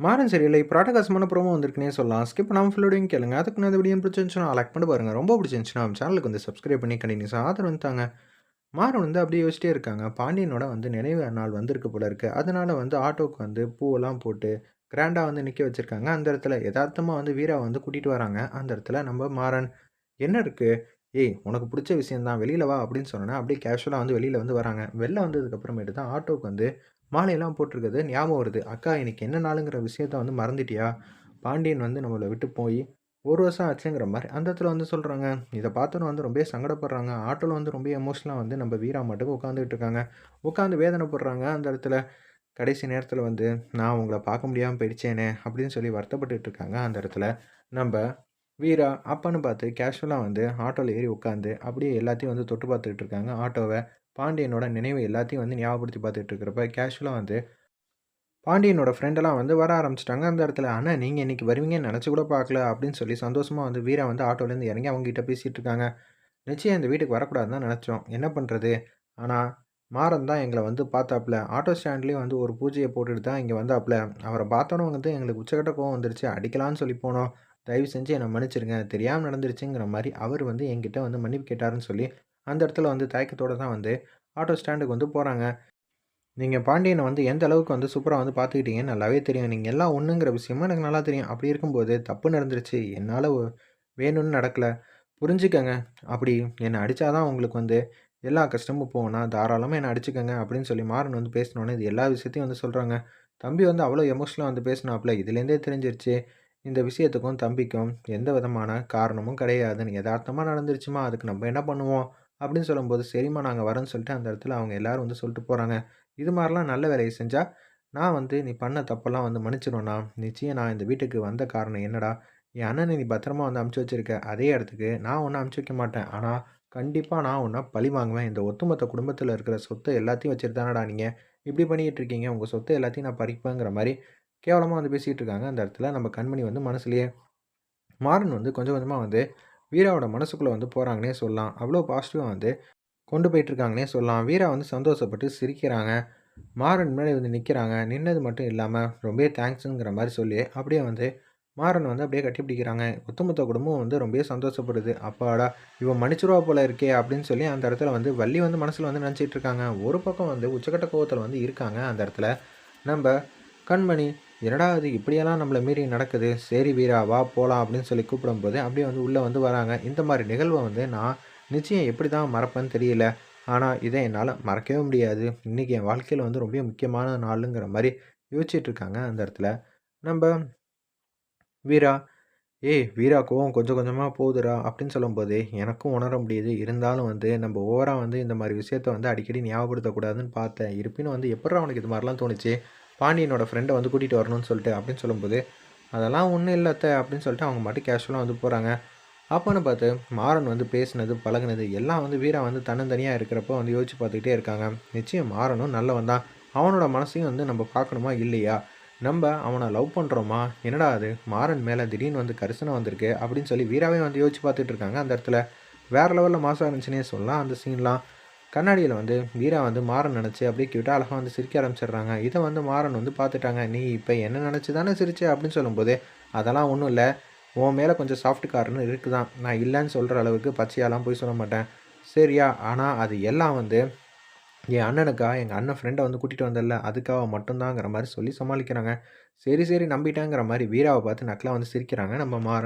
மாறன் சரியில்லை இப்போ ராட்டகாசமான ப்ரோமோ வந்திருக்குனே சொல்லலாம். ஸ்கிப் பண்ணாமல் ஃபுல்லோடையும் கேளுங்க. அதுக்கு நான் வீடியோ பிடிச்சிருந்துச்சுன்னா லைக் பண்ணி பாருங்கள் ரொம்ப பிடிச்சிருந்துச்சுன்னா சேனலுக்கு வந்து சப்ஸ்கிரைப் பண்ணி கண்டினியூஸ் ஆதரவு வந்துட்டாங்க மாறன் வந்து அப்படியே யோசிச்சிட்டே இருக்காங்க. பாண்டியனோட வந்து நினைவு நாள் வந்திருக்கு போல இருக்கு. அதனால வந்து ஆட்டோவுக்கு வந்து பூவெல்லாம் போட்டு கிராண்டாக வந்து நிற்க வச்சுருக்காங்க. அந்த இடத்துல யதார்த்தமாக வந்து வீரா வந்து கூட்டிகிட்டு வராங்க. அந்த இடத்துல நம்ம மாறன் என்ன இருக்குது ஏய் உனக்கு பிடிச்ச விஷயம் தான் வெளியில் வா அப்படின்னு சொன்னோன்னா அப்படியே கேஷுவலாக வந்து வெளியில் வந்து வராங்க. வெளில வந்ததுக்கப்புறமேட்டு தான் ஆட்டோவுக்கு வந்து மாலையெல்லாம் போட்டிருக்கிறது ஞாபகம் வருது. அக்கா இன்னைக்கு என்ன நாளுங்கிற விஷயத்த வந்து மறந்துட்டியா? பாண்டியன் வந்து நம்மளை விட்டு போய் ஒரு வருஷம் ஆச்சுங்கிற மாதிரி. அந்த இடத்துல வந்து சொல்கிறாங்க இதை பார்த்தோன்னு வந்து ரொம்ப சங்கடப்படுறாங்க. ஆட்டோவில் வந்து ரொம்ப எமோஷனலாக வந்து நம்ம வீரா மட்டும் உட்காந்துக்கிட்டு இருக்காங்க. உட்காந்து வேதனைப்படுறாங்க அந்த இடத்துல. கடைசி நேரத்தில் வந்து நான் உங்களை பார்க்க முடியாமல் போயிடுச்சேனே அப்படின்னு சொல்லி வருத்தப்பட்டுட்டு இருக்காங்க அந்த இடத்துல. நம்ம வீரா அப்பான்னு பார்த்து கேஷுவலாக வந்து ஆட்டோவில் ஏறி உட்காந்து அப்படியே எல்லாத்தையும் வந்து தொட்டு பார்த்துக்கிட்டு இருக்காங்க. ஆட்டோவை பாண்டியனோட நினைவு எல்லாத்தையும் வந்து ஞாபகப்படுத்தி பார்த்துட்டு இருக்கிறப்ப கேஷுவலாக வந்து பாண்டியனோட ஃப்ரெண்டெல்லாம் வந்து வர ஆரம்பிச்சிட்டாங்க. அந்த இடத்துல ஆனால் நீங்கள் இன்றைக்கி வருவீங்கன்னு நினச்சி கூட பார்க்கல அப்படின்னு சொல்லி சந்தோஷமாக வந்து வீரா வந்து ஆட்டோலேருந்து இறங்கி அவங்ககிட்ட பேசிகிட்டு இருக்காங்க. நிச்சயம் இந்த வீட்டுக்கு வரக்கூடாதுன்னு தான் நினச்சோம். என்ன பண்ணுறது ஆனால் மாறன் தான் எங்களை வந்து பார்த்தாப்புல. ஆட்டோ ஸ்டாண்ட்லேயும் வந்து ஒரு பூஜையை போட்டுட்டு தான் இங்கே வந்தாப்புல. அவரை பார்த்தோன்னே வந்து எங்களுக்கு உச்சக்கட்ட கோவம் வந்துருச்சு. அடிக்கலான்னு சொல்லி போனோம். தயவு செஞ்சு என்னை மன்னிச்சிருங்க. தெரியாமல் நடந்துருச்சுங்கிற மாதிரி அவர் வந்து என்கிட்ட வந்து மன்னிப்பு கேட்டாருன்னு சொல்லி அந்த இடத்துல வந்து தயக்கத்தோடு தான் வந்து ஆட்டோ ஸ்டாண்டுக்கு வந்து போகிறாங்க நீங்கள் பாண்டியனை வந்து எந்த அளவுக்கு வந்து சூப்பராக வந்து பார்த்துக்கிட்டீங்கன்னு நல்லாவே தெரியும். நீங்கள் எல்லாம் ஒன்றுங்கிற விஷயமும் எனக்கு நல்லா தெரியும். அப்படி இருக்கும்போது தப்பு நடந்துருச்சு என்னால் வேணும்னு நடக்கலை. புரிஞ்சுக்கங்க. அப்படி என்னை அடித்தாதான் உங்களுக்கு வந்து எல்லா கஷ்டமும் போனால் தாராளமாக என்னை அடிச்சுக்கங்க அப்படின்னு சொல்லி மாறன் வந்து பேசினோன்னே இது எல்லா விஷயத்தையும் வந்து சொல்கிறாங்க தம்பி வந்து அவ்வளோ எமோஷனலாக வந்து பேசினாப்புல இதுலேருந்தே தெரிஞ்சிருச்சு. இந்த விஷயத்துக்கும் தம்பிக்கும் எந்த விதமான காரணமும் கிடையாதுன்னு யதார்த்தமாக நடந்துருச்சுமா? அதுக்கு நம்ம என்ன பண்ணுவோம்? அப்படின்னு சொல்லும்போது சரிம்மா நாங்கள் வரேன்னு சொல்லிட்டு அந்த இடத்துல அவங்க எல்லோரும் வந்து சொல்லிட்டு போகிறாங்க இது மாதிரிலாம் நல்ல வேலையை செஞ்சால் நான் வந்து நீ பண்ண தப்பெல்லாம் வந்து மன்னிச்சிடும்ண்ணா நிச்சயம் நான் இந்த வீட்டுக்கு வந்த காரணம் என்னடா? என் அண்ணனை நீ பத்திரமா வந்து அமுச்சு வச்சுருக்க. அதே இடத்துக்கு நான் ஒன்றும் அமுச்சு வைக்க மாட்டேன். ஆனால் கண்டிப்பாக நான் ஒன்றா பழி வாங்குவேன். இந்த ஒத்துமொத்த குடும்பத்தில் இருக்கிற சொத்தை எல்லாத்தையும் வச்சுட்டு தானடா நீங்கள் இப்படி பண்ணிகிட்டு இருக்கீங்க? உங்கள் சொத்தை எல்லாத்தையும் நான் பறிப்பேங்கிற மாதிரி கேவலமாக வந்து பேசிகிட்டு இருக்காங்க. அந்த இடத்துல நம்ம கண்மணி வந்து மனசுலேயே மாறன் வந்து கொஞ்சம் கொஞ்சமாக வந்து வீராவோட மனசுக்குள்ளே வந்து போகிறாங்கன்னே சொல்லலாம். அவ்வளோ பாசிட்டிவாக வந்து கொண்டு போயிட்டுருக்காங்கன்னே சொல்லலாம். வீரா வந்து சந்தோஷப்பட்டு சிரிக்கிறாங்க. மாறன் முன்னாடி வந்து நிற்கிறாங்க நின்னது மட்டும் இல்லாமல் ரொம்ப தேங்க்ஸுங்கிற மாதிரி சொல்லி அப்படியே வந்து மாறன் வந்து அப்படியே கட்டி பிடிக்கிறாங்க. ஒத்துமொத்த குடும்பம் வந்து ரொம்ப சந்தோஷப்படுது. அப்பாடா இவன் மன்னிச்சிருவா போல இருக்கே அப்படின்னு சொல்லி அந்த இடத்துல வந்து வள்ளி வந்து மனசில் வந்து நினச்சிட்டு இருக்காங்க. ஒரு பக்கம் வந்து உச்சக்கட்ட கோவத்தில் வந்து இருக்காங்க அந்த இடத்துல. நம்ம கண்மணி என்னடா அது இப்படியெல்லாம் நம்மளை மீறி நடக்குது. சரி வீரா வா போகலாம் அப்படின்னு சொல்லி கூப்பிடும்போது அப்படியே வந்து உள்ளே வந்து வராங்க. இந்த மாதிரி நிகழ்வை வந்து நான் நிச்சயம் எப்படி தான் மறப்பேன்னு தெரியல. ஆனால் இதை என்னால் மறக்கவே முடியாது. இன்றைக்கி என் வாழ்க்கையில் வந்து ரொம்ப முக்கியமான நாளுங்கிற மாதிரி யோசிச்சுட்ருக்காங்க அந்த இடத்துல. நம்ம வீரா ஏய் வீரா கோவம் கொஞ்சம் கொஞ்சமாக போகுதுரா அப்படின்னு சொல்லும்போது எனக்கும் உணர முடியுது. இருந்தாலும் வந்து நம்ம ஓவராக வந்து இந்த மாதிரி விஷயத்த வந்து அடிக்கடி ஞாபகப்படுத்தக்கூடாதுன்னு பார்த்தேன். இருப்பினும் வந்து எப்படா அவனுக்கு இது மாதிரிலாம் தோணுச்சு? பாண்டியனோட ஃப்ரெண்டை வந்து கூட்டிகிட்டு வரணும்னு சொல்லிட்டு அப்படின்னு சொல்லும்போது அதெல்லாம் ஒன்றும் இல்லாத அப்படின்னு சொல்லிட்டு அவங்க மட்டும் கேஷுவலாக வந்து போகிறாங்க அப்போன்னு பார்த்து மாறன் வந்து பேசினது பழகினது எல்லாம் வந்து வீரா வந்து தன்னந்தனியாக இருக்கிறப்போ வந்து யோசிச்சு பார்த்துக்கிட்டே இருக்காங்க. நிச்சயம் மாறனும் நல்லவன் தான். அவனோட மனசையும் வந்து நம்ம பார்க்கணுமா இல்லையா? நம்ம அவனை லவ் பண்ணுறோமா என்னடா அது? மாறன் மேலே திடீர்னு வந்து கரிசனம் வந்திருக்கு அப்படின்னு சொல்லி வீராவே வந்து யோசிச்சு பார்த்துட்டு இருக்காங்க அந்த இடத்துல. வேறு லெவலில் மாதம் இருந்துச்சுன்னே சொல்லலாம் அந்த சீன்லாம் கண்ணாடியில் வந்து வீரா வந்து மாறன் நினச்சி அப்படியே கேட்டால் அழகாக வந்து சிரிக்க ஆரம்பிச்சிடுறாங்க. இதை வந்து மாறன் வந்து பார்த்துட்டாங்க. நீ இப்போ என்ன நினச்சி தானே சிரிச்சு? அப்படின்னு சொல்லும்போது அதெல்லாம் ஒன்றும் இல்லை. உன் மேலே கொஞ்சம் சாஃப்ட் கார்னு இருக்குது தான் நான் இல்லைன்னு சொல்கிற அளவுக்கு பச்சையாலாம் போய் சொல்ல மாட்டேன். சரியா? ஆனால் அது எல்லாம் வந்து என் அண்ணனுக்கா? எங்கள் அண்ணன் ஃப்ரெண்டை வந்து கூட்டிகிட்டு வந்தல அதுக்காக மட்டும்தாங்கிற மாதிரி சொல்லி சமாளிக்கிறாங்க. சரி சரி நம்பிட்டேங்கிற மாதிரி வீராவை பார்த்து நக்கலாக வந்து சிரிக்கிறாங்க நம்ம மாறன்.